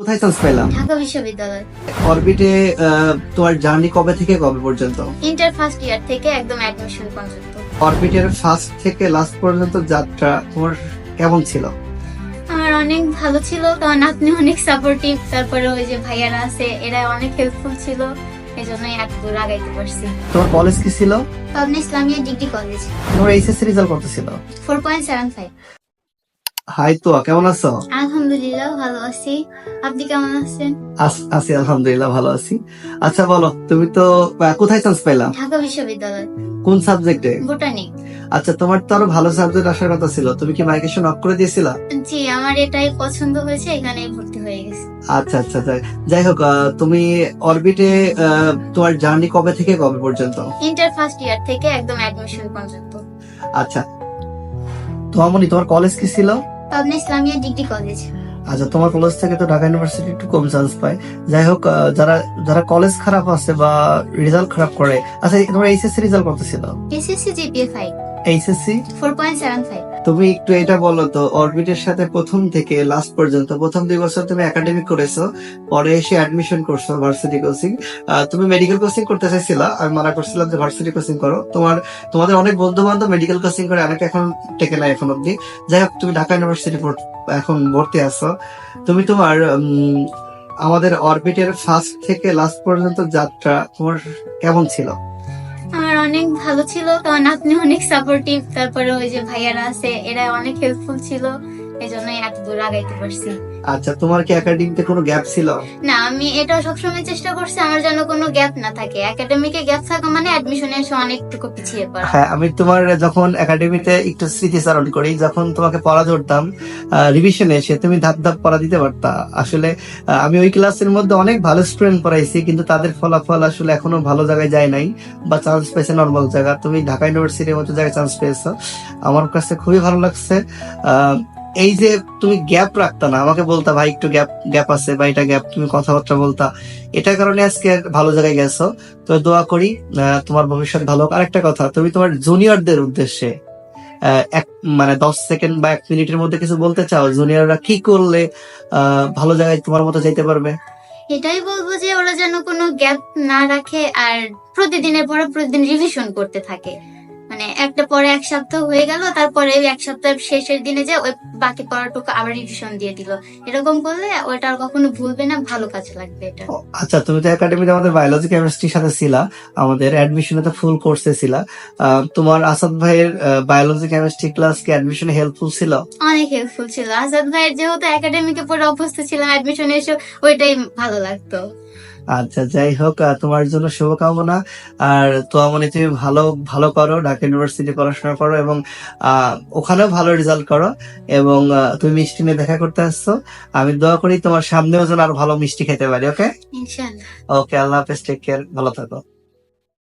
কোথায় চান্স পেলাম ঢাকা বিশ্ববিদ্যালয়। অরবিটে তোমার জার্নি কবে থেকে কবে পর্যন্ত? ইন্টার ফার্স্ট ইয়ার থেকে একদম অ্যাডমিশন পর্যন্ত। অরবিটের ফার্স্ট থেকে লাস্ট পর্যন্ত যাত্রা তোমার কেমন ছিল? আমার অনেক ভালো ছিল কারণ আপনি অনেক সাপোর্টিভ তারপরে ওই যে ভাইয়ারা আছে এরা অনেক হেল্পফুল ছিল। এই জন্যই এত দূর আগাইতে পারছি। তোমার কলেজ কি ছিল? পাবনা ইসলামিয়া ডিগ্রি কলেজ তোমার এইচএসসি রেজাল্ট কত ছিল? Four point seven five hi তো কেমন আছো? আলহামদুলিল্লাহ ভালো আছি। আপনি কেমন আছেন? আছি আলহামদুলিল্লাহ ভালো আছি। আচ্ছা বলো তুমি তো কোথায় চান্স পেলাম ঢাকা বিশ্ববিদ্যালয়। কোন সাবজেক্টে আচ্ছা তোমার তো আরও ভালো সাবজেক্ট আসার কথা ছিল। তুমি কি মাইগ্রেশন অফ করে দিয়েছিলা? জি আমার এটাই পছন্দ হয়েছে এখানেই ভর্তি হয়ে গেছে। আচ্ছা আচ্ছা যাই- হোক তুমি অরবিটে তোমার জার্নি কবে থেকে কবে পর্যন্ত? ইন্টার ফার্স্ট ইয়ার থেকে একদম অ্যাডমিশন পর্যন্ত। আচ্ছা তো আমনি তোমার কলেজ কি ছিল? Pabna Islamia degree college. আচ্ছা তোমার কলেজ থেকে তো ঢাকা ইউনিভার্সিটি একটু কম চান্স পায়। যাই হোক যারা যারা কলেজ খারাপ আছে বা রেজাল্ট খারাপ করে আচ্ছা তোমার এইচএসসি রেজাল্ট কত ছিল? এসএসসি জিপিএ ফাইভ এইচএসসি তুমি একটু এটা বলো তো অরবিটের সাথে প্রথম থেকে লাস্ট পর্যন্ত প্রথম দুই বছর তুমি একাডেমিক করেছ পরে এসে অ্যাডমিশন করছ ভার্সিটি কোচিং তুমি মেডিকেল কোচিং করতে চাইছিলা আমি মানা করছিলাম যে ভার্সিটি কোচিং করো। তোমার তোমাদের অনেক বন্ধু বান্ধব মেডিকেল কোচিং করে অনেকে এখন টেকে নাই এখন অব্দি যাই হোক তুমি ঢাকা ইউনিভার্সিটি এখন ভর্তি আছো। তুমি তোমার আমাদের অরবিটের ফার্স্ট থেকে লাস্ট পর্যন্ত যাত্রা তোমার কেমন ছিল? আমার অনেক ভালো ছিল। কারণ আপনি অনেক সাপোর্টিভ তারপরে ওই যে ভাইয়ারা আছে, এরা অনেক হেল্পফুল ছিল। এই জন্যই এত দূর আগাইতে পারছি। আচ্ছা তোমার কি একাডেমিতে কোনো গ্যাপ ছিল? না আমি এটা সবসময় চেষ্টা করছি আমার যেন কোনো গ্যাপ না থাকে। একাডেমিকে গ্যাপ থাকা মানে অ্যাডমিশনে এসে অনেকটুকু পিছিয়ে পড়া। হ্যাঁ আমি তোমার যখন একাডেমিতে একটু স্মৃতিচারণ করি যখন তোমাকে পড়া ধরতাম রিভিশনে এসে তুমি ধাপ ধাপ পড়া দিতে পারতা। আসলে আমি ওই ক্লাসের মধ্যে অনেক ভালো স্টুডেন্ট পড়াইছি কিন্তু তাদের ফলাফল আসলে এখনও ভালো জায়গায় যায় নাই বা চান্স পেয়েছে নর্মাল জায়গা। তুমি ঢাকা ইউনিভার্সিটির মতো জায়গায় চান্স পেয়েছ। আমার কাছে খুবই ভালো লাগছে আহ, এই যে তুমি গ্যাপ রাখতা না, আমাকে বলতা, ভাই, একটু গ্যাপ গ্যাপ আছে, বা এটা গ্যাপ, তুমি কথাবার্তা বলতা। এটার কারণে আজকে ভালো জায়গায় গেছো। তো দোয়া করি তোমার ভবিষ্যৎ ভালো হোক। আরেকটা কথা, তুমি তোমার জুনিয়রদের উদ্দেশ্যে এক মানে দশ সেকেন্ড বা এক মিনিটের মধ্যে কিছু বলতে চাও জুনিয়ররা কি করলে ভালো জায়গায় তোমার মতো যাইতে পারবে? এটাই বলব যে ওরা যেন কোনো গ্যাপ না রাখে, আর প্রতিদিনের পরে প্রতিদিন রিভিশন করতে থাকে। মানে একটা পরে এক সপ্তাহ হয়ে গেল তারপরে এক সপ্তাহ শেষের দিনে যে ওই বাকি পড়াটুকু আবার রিভিশন দিয়ে দিল। এরকম করলে ওটা আর কখনো ভুলবে না ভালো কাজে লাগবে এটা। আচ্ছা তুমি তো একাডেমিতে আমাদের বায়োলজি কেমিস্ট্রির সাথে ছিলা আমাদের অ্যাডমিশনে তো ফুল কোর্সে ছিলা। তোমার আসাদ ভাইয়ের বায়োলজি কেমিস্ট্রি ক্লাস কি অ্যাডমিশনে হেল্পফুল ছিল? অনেক হেল্পফুল ছিল। আজাদ ভাইয়ের যেহেতু একাডেমিকে পড়ে অভ্যস্ত ছিলাম অ্যাডমিশনে এসে ওইটাই ভালো লাগতো। আচ্ছা যাই হোক তোমার জন্য শুভকামনা। আর তো তুমি ভালো ভালো করো ঢাকা ইউনিভার্সিটি পড়াশোনা করো এবং আহ, ওখানেও ভালো রেজাল্ট করো এবং তুমি মিষ্টি নিয়ে দেখা করতে আসছো। আমি দোয়া করি তোমার সামনেও যেন আর ভালো মিষ্টি খেতে পারি ওকে? ওকে আল্লাহ হাফেজ টেক কেয়ার ভালো থাকো।